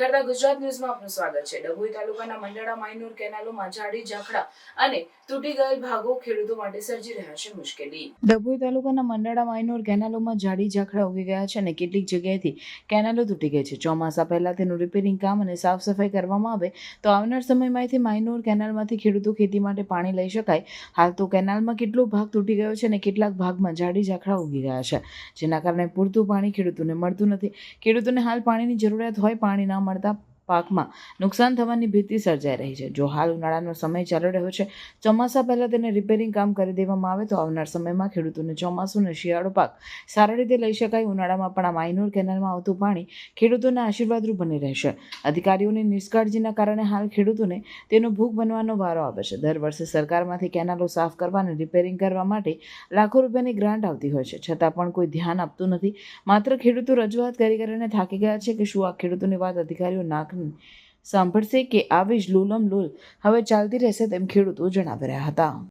નમસ્કાર ગુજરાત ન્યૂઝમાં આપનું સ્વાગત છે. ડભોઈ તાલુકાના મંડળા માઇનોર કેનાલોમાં જાડી ઝાખડા અને તૂટી ગયેલ ભાગો ખેડૂતો માટે સર્જી રહ્યા છે મુશ્કેલી. ડભોઈ તાલુકાના મંડળા માઇનોર કેનાલોમાં જાડી ઝાખડા ઉગી ગયા છે અને કેટલીક જગ્યાએથી કેનાલો તૂટી ગઈ છે. ચોમાસા પહેલા તેનું રિપેરિંગ કામ અને સાફ સફાઈ કરવામાં આવે તો આવનાર સમયમાંથી માઇનોર કેનાલમાંથી ખેડૂતો ખેતી માટે પાણી લઈ શકાય. હાલ તો કેનાલમાં કેટલો ભાગ તૂટી ગયો છે અને કેટલાક ભાગમાં જાડી ઝાખડા ઉગી ગયા છે. જેના કારણે પૂરતું પાણી ખેડૂતોને મળતું નથી. ખેડૂતોને હાલ પાણીની જરૂરિયાત હોય, પાણી ના મળતા પાકમાં નુકસાન થવાની ભીતિ સર્જાઈ રહી છે. જો હાલ ઉનાળાનો સમય ચાલી રહ્યો છે, ચોમાસા પહેલાં તેને રિપેરિંગ કામ કરી દેવામાં આવે તો આવનાર સમયમાં ખેડૂતોને ચોમાસું અને શિયાળો પાક સારી રીતે લઈ શકાય. ઉનાળામાં પણ આ માઇનોર કેનાલમાં આવતું પાણી ખેડૂતોને આશીર્વાદરૂપ બની રહેશે. અધિકારીઓની નિષ્કાળજીના કારણે હાલ ખેડૂતોને તેનો ભૂખ બનવાનો વારો આવે છે. દર વર્ષે સરકારમાંથી કેનાલો સાફ કરવા અને રિપેરિંગ કરવા માટે લાખો રૂપિયાની ગ્રાન્ટ આવતી હોય છે. છતાં પણ કોઈ ધ્યાન આપતું નથી. માત્ર ખેડૂતો રજૂઆત કરી કરીને થાકી ગયા છે કે શું આ ખેડૂતોની વાત અધિકારીઓ નાક સાંભળશે કે આવી જ લુલમ લોલ. હવે ચાલતી રહેશે તેમ ખેડૂતો જણાવી રહ્યા હતા.